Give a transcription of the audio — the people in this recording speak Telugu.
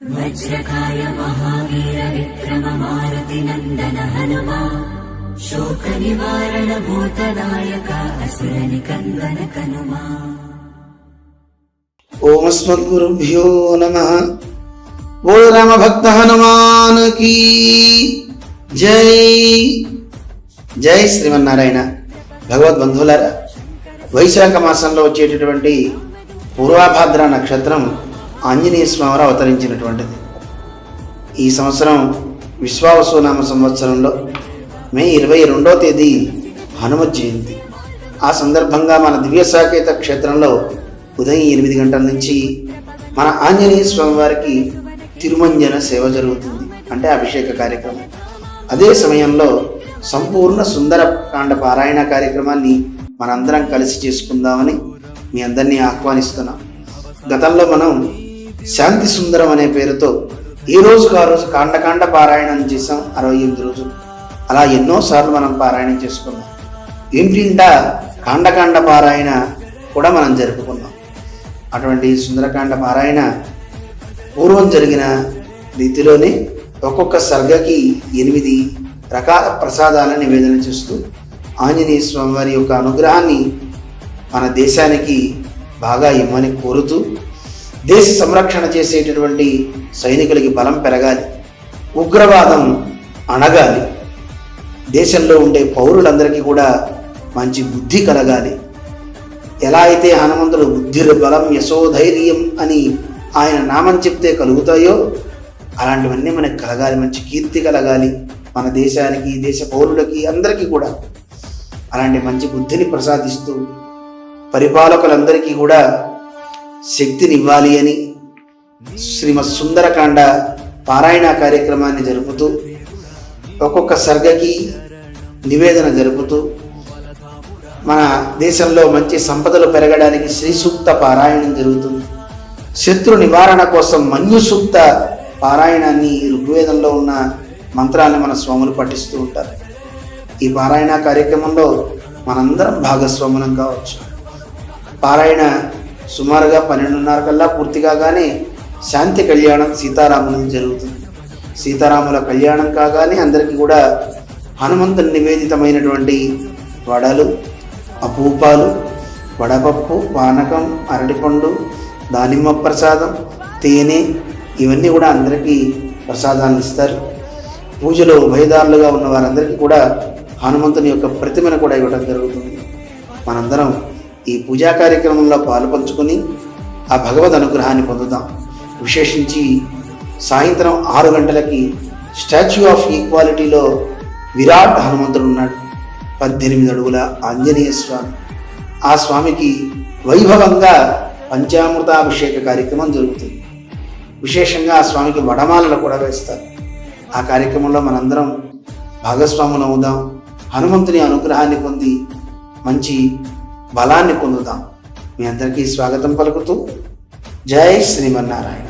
वज्रकाय महावीर विक्रम मारुति नन्दन हनुमा शोकनिवारण भूतनायक असुर निकन्दन कनुमा ఓమస్మద్గురుభ్యో నమ ఓ రామ భక్త హనుమాన్ కీ జై జై శ్రీమన్నారాయణ భగవద్ బంధువులారా వైశాఖ మాసంలో వచ్చేటటువంటి పూర్వాభాద్ర నక్షత్రం ఆంజనేయ స్వామివారు అవతరించినటువంటిది. ఈ సంవత్సరం విశ్వావసునామ సంవత్సరంలో మే ఇరవై రెండో తేదీ హనుమత్ జయంతి. ఆ సందర్భంగా మన దివ్య సాకేత క్షేత్రంలో ఉదయం ఎనిమిది గంటల నుంచి మన ఆంజనేయ స్వామివారికి తిరుమంజన సేవ జరుగుతుంది. అంటే అభిషేక కార్యక్రమం. అదే సమయంలో సంపూర్ణ సుందర కాండ పారాయణ కార్యక్రమాన్ని మనందరం కలిసి చేసుకుందామని మీ అందరినీ ఆహ్వానిస్తున్నాం. గతంలో మనం శాంతి సుందరం అనే పేరుతో ఈ రోజుకు ఆ రోజు కాండకాండ పారాయణం చేసాం అరవై ఎనిమిది రోజులు. అలా ఎన్నోసార్లు మనం పారాయణం చేసుకున్నాం. ఇంటింటా కాండకాండ పారాయణ కూడా మనం జరుపుకున్నాం. అటువంటి సుందరకాండ పారాయణ పూర్వం జరిగిన రీతిలోనే ఒక్కొక్క సర్గకి ఎనిమిది రకాల ప్రసాదాలను నివేదన చేస్తూ ఆంజనేయ స్వామివారి యొక్క అనుగ్రహాన్ని మన దేశానికి బాగా ఇమ్మని కోరుతూ దేశ సంరక్షణ చేసేటటువంటి సైనికులకి బలం పెరగాలి. ఉగ్రవాదం అణగాలి. దేశంలో ఉండే పౌరులందరికీ కూడా మంచి బుద్ధి కలగాలి. ఎలా అయితే హనుమంతుడు బుద్ధి బలం యశోధైర్యం అని ఆయన నామం చెప్తే కలుగుతాయో అలాంటివన్నీ మనకు కలగాలి. మంచి కీర్తి కలగాలి. మన దేశానికి దేశ పౌరులకి అందరికీ కూడా అలాంటి మంచి బుద్ధిని ప్రసాదిస్తూ పరిపాలకులందరికీ కూడా శక్తినివ్వాలి అని శ్రీమత్ సుందరకాండ పారాయణ కార్యక్రమాన్ని జరుపుతూ ఒక్కొక్క సర్గకి నివేదన జరుపుతూ మన దేశంలో మంచి సంపదలు పెరగడానికి శ్రీ సూక్త పారాయణం జరుగుతుంది. శత్రు నివారణ కోసం మన్యు సూక్త పారాయణాన్ని ఋగ్వేదంలో ఉన్న మంత్రాన్ని మన స్వాములు పఠిస్తూ ఉంటారు. ఈ పారాయణ కార్యక్రమంలో మనందరం భాగస్వాములం కావచ్చు. పారాయణ సుమారుగా పన్నెండున్నర కల్లా పూర్తి కాగానే శాంతి కళ్యాణం సీతారాములకు జరుగుతుంది. సీతారాముల కళ్యాణం కాగానే అందరికీ కూడా హనుమంతుని నివేదితమైనటువంటి వడలు అపూపాలు వడపప్పు పానకం అరటిపండు దానిమ్మ ప్రసాదం తేనె ఇవన్నీ కూడా అందరికీ ప్రసాదాలను ఇస్తారు. పూజలో ఉభయదారులుగా ఉన్న వారందరికీ కూడా హనుమంతుని యొక్క ప్రతిమను కూడా ఇవ్వడం జరుగుతుంది. మనందరం ఈ పూజా కార్యక్రమంలో పాలుపంచుకొని ఆ భగవద్ అనుగ్రహాన్ని పొందుదాం విశేషించి సాయంత్రం ఆరు గంటలకి స్టాచ్యూ ఆఫ్ ఈక్వాలిటీలో విరాట్ హనుమంతుడు ఉన్నాడు. పద్దెనిమిది అడుగుల ఆంజనేయ స్వామి. ఆ స్వామికి వైభవంగా పంచామృతాభిషేక కార్యక్రమం జరుగుతుంది. విశేషంగా ఆ స్వామికి వడమాలను కూడా వేస్తారు. ఆ కార్యక్రమంలో మనందరం భాగస్వాములు అవుదాం. హనుమంతుని అనుగ్రహాన్ని పొంది మంచి బలాన్ని పొందుదాం. మీ అందరికీ స్వాగతం పలుకుతూ జై శ్రీమన్నారాయణ.